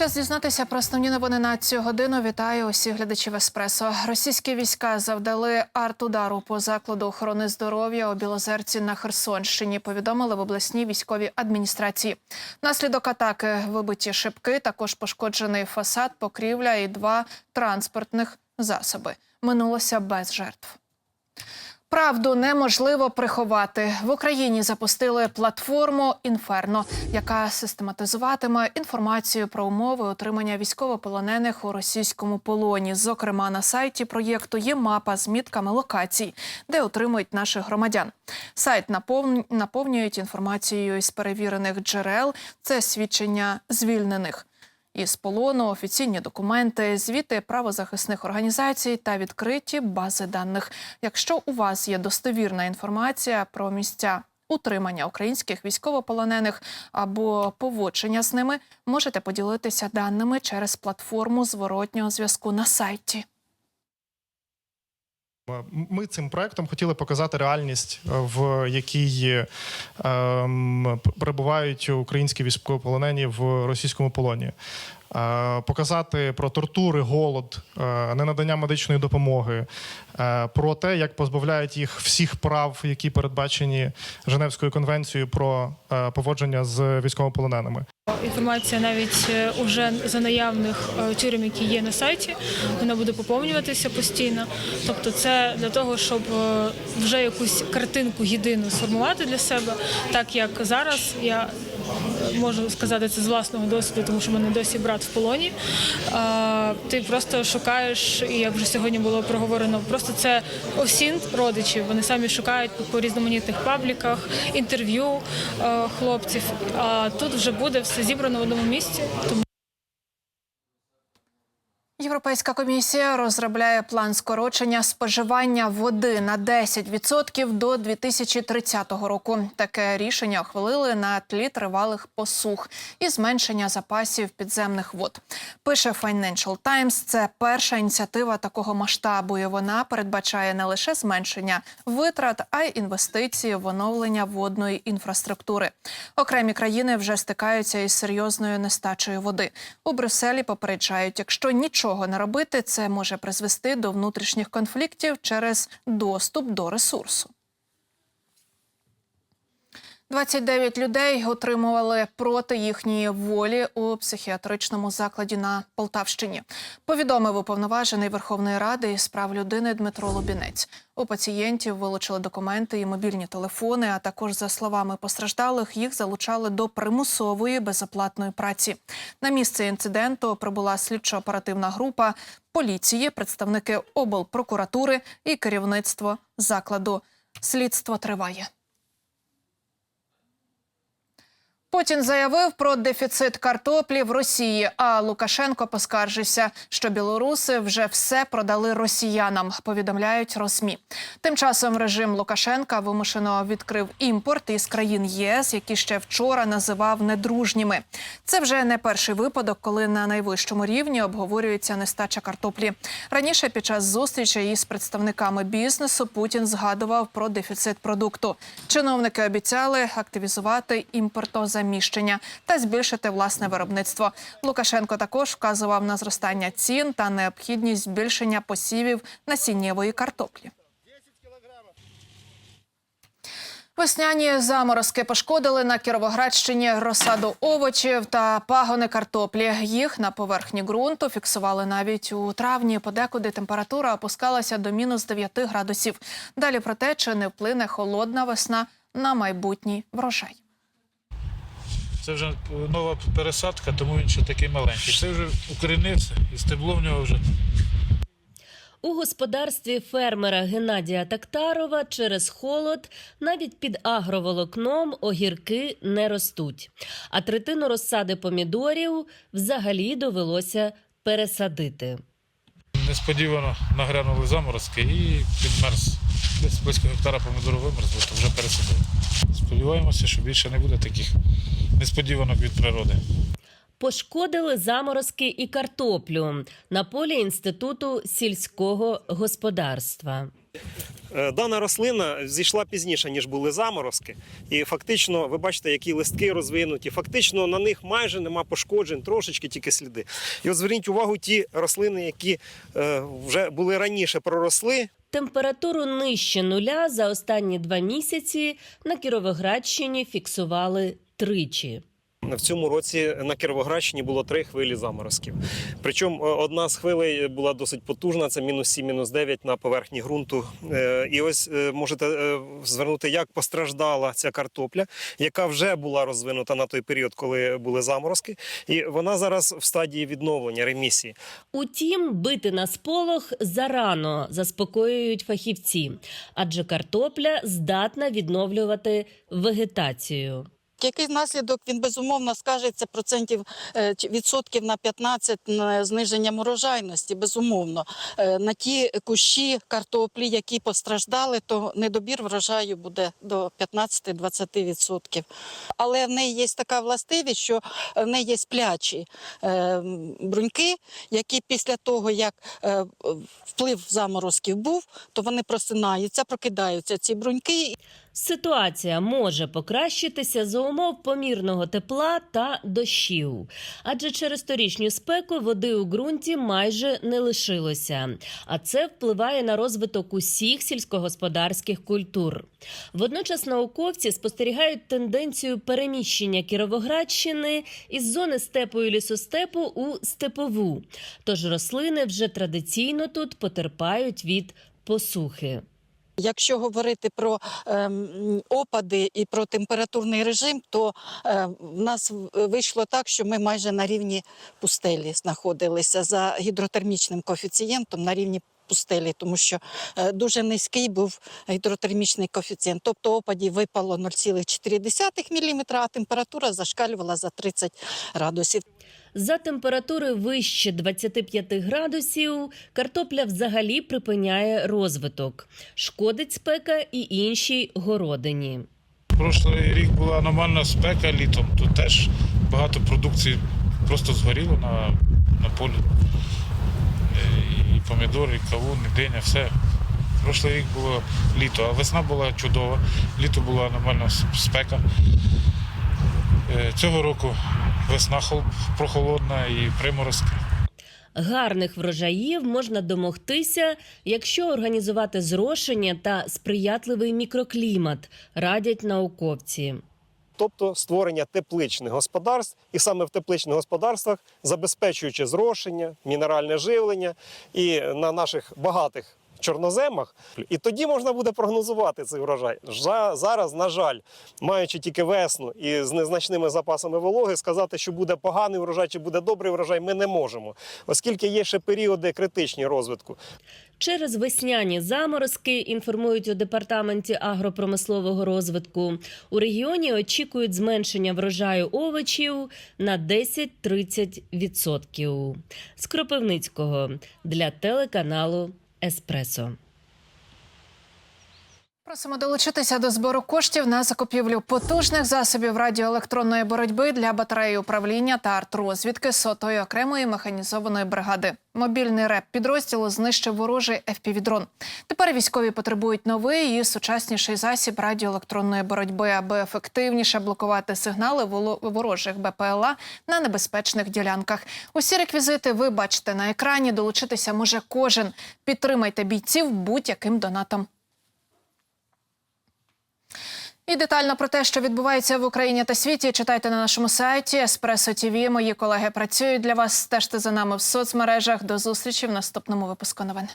Час дізнатися про основні новини на цю годину. Вітаю усіх глядачів еспресо. Російські війська завдали артудару по закладу охорони здоров'я у Білозерці на Херсонщині. Повідомили в обласній військовій адміністрації. Внаслідок атаки вибиті шибки, також пошкоджений фасад, покрівля і два транспортних засоби. Минулося без жертв. Правду неможливо приховати. В Україні запустили платформу Інферно, яка систематизуватиме інформацію про умови отримання військовополонених у російському полоні. Зокрема, на сайті проєкту є мапа з мітками локацій, де отримують наших громадян. Сайт наповн- наповнюють інформацією із перевірених джерел. Це свідчення звільнених із полону, офіційні документи, звіти правозахисних організацій та відкриті бази даних. Якщо у вас є достовірна інформація про місця утримання українських військовополонених або поводження з ними, можете поділитися даними через платформу зворотнього зв'язку на сайті. Ми цим проектом хотіли показати реальність, е, в якій ем, перебувають українські військовополонені в російському полоні. Е, Показати про тортури, голод, е, ненадання медичної допомоги, е, про те, як позбавляють їх всіх прав, які передбачені Женевською конвенцією про поводження з військовополоненими. Інформація навіть уже за наявних тюрем, які є на сайті, вона буде поповнюватися постійно. Тобто, це для того, щоб вже якусь картинку єдину сформувати для себе, так як зараз я можу сказати це з власного досвіду, тому що в мене досі брат в полоні. Ти просто шукаєш, і як вже сьогодні було проговорено, просто це осін родичів. Вони самі шукають по- по різноманітних пабліках, інтерв'ю е, хлопців. А тут вже буде все зібрано в одному місці. Європейська комісія розробляє план скорочення споживання води на 10% до 2030 року. Таке рішення ухвалили на тлі тривалих посух і зменшення запасів підземних вод. Пише Financial Times, Це перша ініціатива такого масштабу. і Вона передбачає не лише зменшення витрат, а й інвестиції в оновлення водної інфраструктури. Окремі країни вже стикаються із серйозною нестачею води. У Брюсселі попереджають, якщо нічого не робити, це може призвести до внутрішніх конфліктів через доступ до ресурсу. 29 людей отримували проти їхньої волі у психіатричному закладі на Полтавщині. Повідомив уповноважений Верховної Ради із прав людини Дмитро Лубінець. У пацієнтів вилучили документи і мобільні телефони. А також, за словами постраждалих, їх залучали до примусової безоплатної праці. На місце інциденту прибула слідчо-оперативна група поліції, представники облпрокуратури і керівництво закладу. Слідство триває. Путін заявив про дефіцит картоплі в Росії. А Лукашенко поскаржився, що білоруси вже все продали росіянам. Повідомляють Росмі. Тим часом режим Лукашенка вимушено відкрив імпорт із країн ЄС, які ще вчора називав недружніми. Це вже не перший випадок, коли на найвищому рівні обговорюється нестача картоплі. Раніше під час зустрічі із представниками бізнесу Путін згадував про дефіцит продукту. Чиновники обіцяли активізувати імпортозаміщення та збільшити власне виробництво. Лукашенко також вказував на зростання цін та необхідність збільшення посівів насіннєвої картоплі. Весняні заморозки пошкодили на Кіровоградщині розсаду овочів та пагони картоплі. Їх на поверхні ґрунту фіксували навіть у травні. Подекуди температура опускалася до мінус 9 градусів. Далі про те, чи не вплине холодна весна на майбутній врожай. Це вже нова пересадка, тому він ще такий маленький. Це вже укорінився і стебло в нього вже У господарстві фермера Геннадія Тактарова через холод навіть під агроволокном огірки не ростуть. А третину розсади помідорів взагалі довелося пересадити. несподівано нагрянули заморозки і підмерз. Десь близько гектара помідору вимерзло, то вже пересадили. Сподіваємося, що більше не буде таких несподіванок від природи. Пошкодили заморозки і картоплю на полі інституту сільського господарства. Е, Дана рослина зійшла пізніше, ніж були заморозки. І фактично, ви бачите, які листки розвинуті. Фактично на них майже нема пошкоджень, трошечки тільки сліди. І от зверніть увагу, ті рослини, які е, вже були раніше проросли, Температуру нижче нуля за останні два місяці на Кіровоградщині фіксували тричі. В цьому році на Кіровоградщині було три хвилі заморозків. Причому е, одна з хвилей була досить потужна, це мінус 7, мінус 9 на поверхні ґрунту. Е, І ось е, можете звернути, як постраждала ця картопля, яка вже була розвинута на той період, коли були заморозки. І вона зараз в стадії відновлення, ремісії. Утім, бити на сполох зарано заспокоюють фахівці, адже картопля здатна відновлювати вегетацію. Який наслідок він безумовно скажеться процентів е, відсотків на 15 на зниження урожайності, безумовно. Е, На ті кущі картоплі, які постраждали, то недобір врожаю буде до 15-20 відсотків. Але в неї є така властивість, що в неї є сплячі е, бруньки, які після того, як е, вплив заморозків був, то вони просинаються, прокидаються ці бруньки Ситуація може покращитися за умов помірного тепла та дощів, адже через торічню спеку води у ґрунті майже не лишилося, а це впливає на розвиток усіх сільськогосподарських культур. Водночас науковці спостерігають тенденцію переміщення Кіровоградщини із зони степу і лісостепу у степову. Тож рослини вже традиційно тут потерпають від посухи. Якщо говорити про ем, опади і про температурний режим, то е, в нас вийшло так, що ми майже на рівні пустелі знаходилися за гідротермічним коефіцієнтом на рівні пустелі, тому що е, дуже низький був гідротермічний коефіцієнт. Тобто опадів випало 0,4 мм, а температура зашкалювала за 30 градусів. За температури вище 25 градусів картопля взагалі припиняє розвиток. Шкодить спека і іншій городині. Прошлий рік була аномальна спека літом. Тут теж багато продукції просто згоріло на, на полі. Е, І помідори, і кавун, і диня, все. Прошлий рік було літо, а весна була чудова. Літо була аномальна спека. Е, Цього року весна прохолодна і приморозки. Гарних врожаїв можна домогтися, якщо організувати зрошення та сприятливий мікроклімат, радять науковці. Тобто створення тепличних господарств, і саме в тепличних господарствах, забезпечуючи зрошення, мінеральне живлення і на наших багатих чорноземах, і тоді можна буде прогнозувати цей врожай. Жа- Зараз, на жаль, маючи тільки весну і з незначними запасами вологи, сказати, що буде поганий врожай чи буде добрий врожай, ми не можемо, оскільки є ще періоди критичні розвитку. Через весняні заморозки інформують у департаменті агропромислового розвитку. У регіоні очікують зменшення врожаю овочів на 10-30%. З Кропивницького для телеканалу Еспресо. Просимо долучитися до збору коштів на закупівлю потужних засобів радіоелектронної боротьби для батареї управління та артрозвідки сотої окремої механізованої бригади. Мобільний реп підрозділу знищив ворожий FPV-дрон. Тепер військові потребують новий і сучасніший засіб радіоелектронної боротьби, аби ефективніше блокувати сигнали ворожих БПЛА на небезпечних ділянках. Усі реквізити ви бачите на екрані. Долучитися може кожен. Підтримайте бійців будь-яким донатом. І детально про те, що відбувається в Україні та світі, читайте на нашому сайті Еспресо ТВ. Мої колеги працюють для вас. Стежте за нами в соцмережах. До зустрічі в наступному випуску новин.